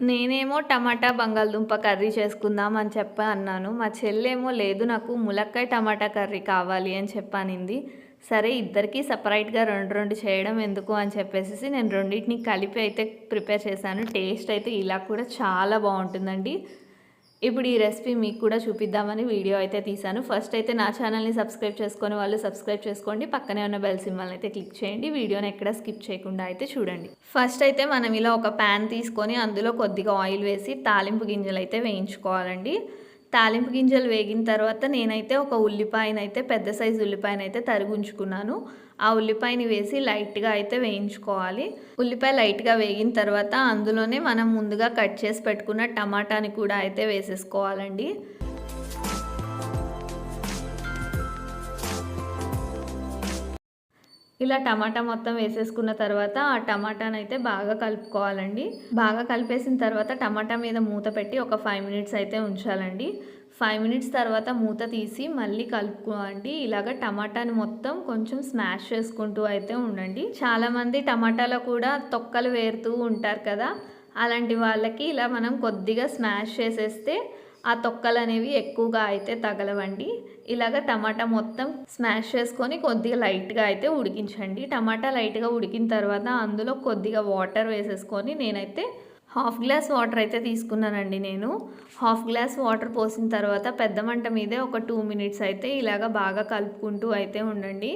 నేనేమో టమాటా బంగాళదుంప కర్రీ చేసుకుందాం అని చెప్పి అన్నాను. మా చెల్లేమో లేదు నాకు ములక్కాయ టమాటా కర్రీ కావాలి అని చెప్పానింది సరే ఇద్దరికీ సపరేట్గా రెండు రెండు చేయడం ఎందుకు? అని చెప్పేసి నేను రెండింటిని కలిపి అయితే ప్రిపేర్ చేశాను. టేస్ట్ అయితే ఇలా కూడా చాలా బాగుంటుందండి. ఇప్పుడు ఈ రెసిపీ మీకు కూడా చూపిద్దామని వీడియో అయితే తీశాను. ఫస్ట్ అయితే నా ఛానల్ని సబ్స్క్రైబ్ చేసుకొని వాళ్ళు సబ్స్క్రైబ్ చేసుకోండి. పక్కనే ఉన్న బెల్ సింబల్ని అయితే క్లిక్ చేయండి. వీడియోని ఎక్కడ స్కిప్ చేయకుండా అయితే చూడండి. ఫస్ట్ అయితే మనం ఇలా ఒక ప్యాన్ తీసుకొని అందులో కొద్దిగా ఆయిల్ వేసి తాలింపు గింజలు అయితే వేయించుకోవాలండి. తాలింపు గింజలు వేగిన తర్వాత నేనైతే ఒక ఉల్లిపాయనైతే పెద్ద సైజు ఉల్లిపాయనైతే తరిగుంచుకున్నాను ఆ ఉల్లిపాయని వేసి లైట్గా అయితే వేయించుకోవాలి. ఉల్లిపాయ లైట్గా వేగిన తర్వాత అందులోనే మనం ముందుగా కట్ చేసి పెట్టుకున్న టమాటాని కూడా అయితే వేసేసుకోవాలండి. ఇలా టమాటా మొత్తం వేసేసుకున్న తర్వాత ఆ టమాటాని అయితే బాగా కలుపుకోవాలండి. బాగా కలిపేసిన తర్వాత టమాటా మీద మూత పెట్టి ఒక ఫైవ్ మినిట్స్ అయితే ఉంచాలండి. ఫైవ్ మినిట్స్ తర్వాత మూత తీసి మళ్ళీ కలుపుకోండి. ఇలాగ టమాటాని మొత్తం కొంచెం స్మాష్ చేసుకుంటూ అయితే ఉండండి. చాలామంది టమాటాలో కూడా తొక్కలు వేరుతూ ఉంటారు కదా. అలాంటి వాళ్ళకి ఇలా మనం కొద్దిగా స్మాష్ చేసేస్తే ఆ తొక్కలు అనేవి ఎక్కువగా అయితే తగలవండి. ఇలాగ టమాటా మొత్తం స్మాష్ చేసుకొని కొద్దిగా లైట్గా అయితే ఉడికించండి. టమాటా లైట్గా ఉడికిన తర్వాత అందులో కొద్దిగా వాటర్ వేసేసుకొని నేనైతే హాఫ్ గ్లాస్ వాటర్ అయితే తీసుకున్నానండి నేను. హాఫ్ గ్లాస్ వాటర్ పోసిన తర్వాత పెద్ద మంట మీదే ఒక టూ మినిట్స్ అయితే ఇలాగ బాగా కలుపుకుంటూ అయితే ఉండండి.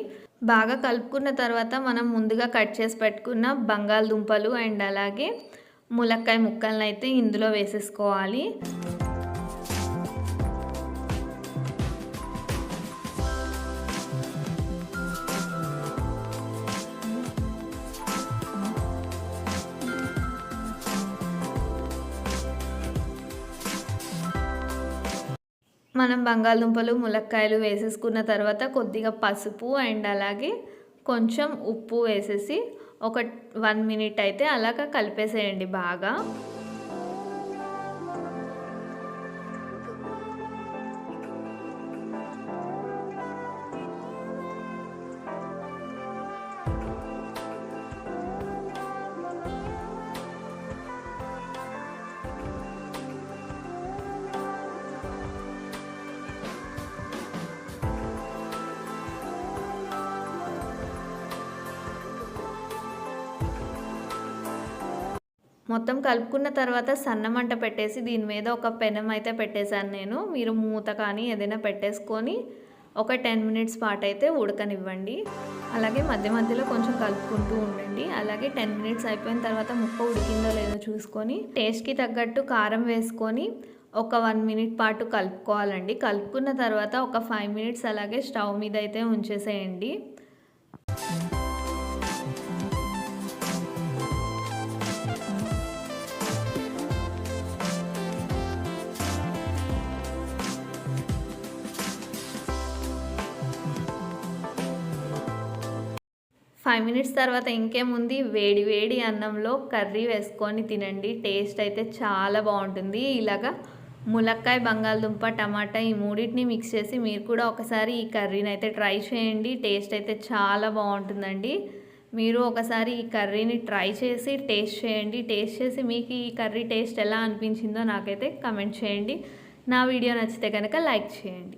బాగా కలుపుకున్న తర్వాత మనం ముందుగా కట్ చేసి పెట్టుకున్న బంగాళదుంపలు అండ్ అలాగే ములక్కాయ ముక్కలను అయితే ఇందులో వేసేసుకోవాలి. మనం బంగాళదుంపలు ములక్కాయలు వేసేసుకున్న తర్వాత కొద్దిగా పసుపు అండ్ అలాగే కొంచెం ఉప్పు వేసేసి ఒక వన్ మినిట్ అయితే అలాగ కలిపేసేయండి బాగా. మొత్తం కలుపుకున్న తర్వాత సన్నమంట పెట్టేసి దీని మీద ఒక పెనం అయితే పెట్టేశాను నేను. మీరు మూత కానీ ఏదైనా పెట్టేసుకొని ఒక టెన్ మినిట్స్ పాటు అయితే ఉడకనివ్వండి. అలాగే మధ్య మధ్యలో కొంచెం కలుపుకుంటూ ఉండండి. అలాగే టెన్ మినిట్స్ అయిపోయిన తర్వాత ముక్క ఉడికిందో లేదో చూసుకొని టేస్ట్కి తగ్గట్టు కారం వేసుకొని ఒక వన్ మినిట్ పాటు కలుపుకోవాలండి. కలుపుకున్న తర్వాత ఒక ఫైవ్ మినిట్స్ అలాగే స్టవ్ మీద అయితే ఉంచేసేయండి. ఫైవ్ మినిట్స్ తర్వాత ఇంకేముంది? వేడి వేడి అన్నంలో కర్రీ వేసుకొని తినండి. టేస్ట్ అయితే చాలా బాగుంటుంది. ఇలాగా ములక్కాయ బంగాళదుంప టమాటా ఈ మూడింటిని మిక్స్ చేసి మీరు కూడా ఒకసారి ఈ కర్రీని అయితే ట్రై చేయండి. టేస్ట్ అయితే చాలా బాగుంటుందండి. మీరు ఒకసారి ఈ కర్రీని ట్రై చేసి టేస్ట్ చేయండి. టేస్ట్ చేసి మీకు ఈ కర్రీ టేస్ట్ ఎలా అనిపించిందో నాకైతే కమెంట్ చేయండి. నా వీడియో నచ్చితే కనుక లైక్ చేయండి.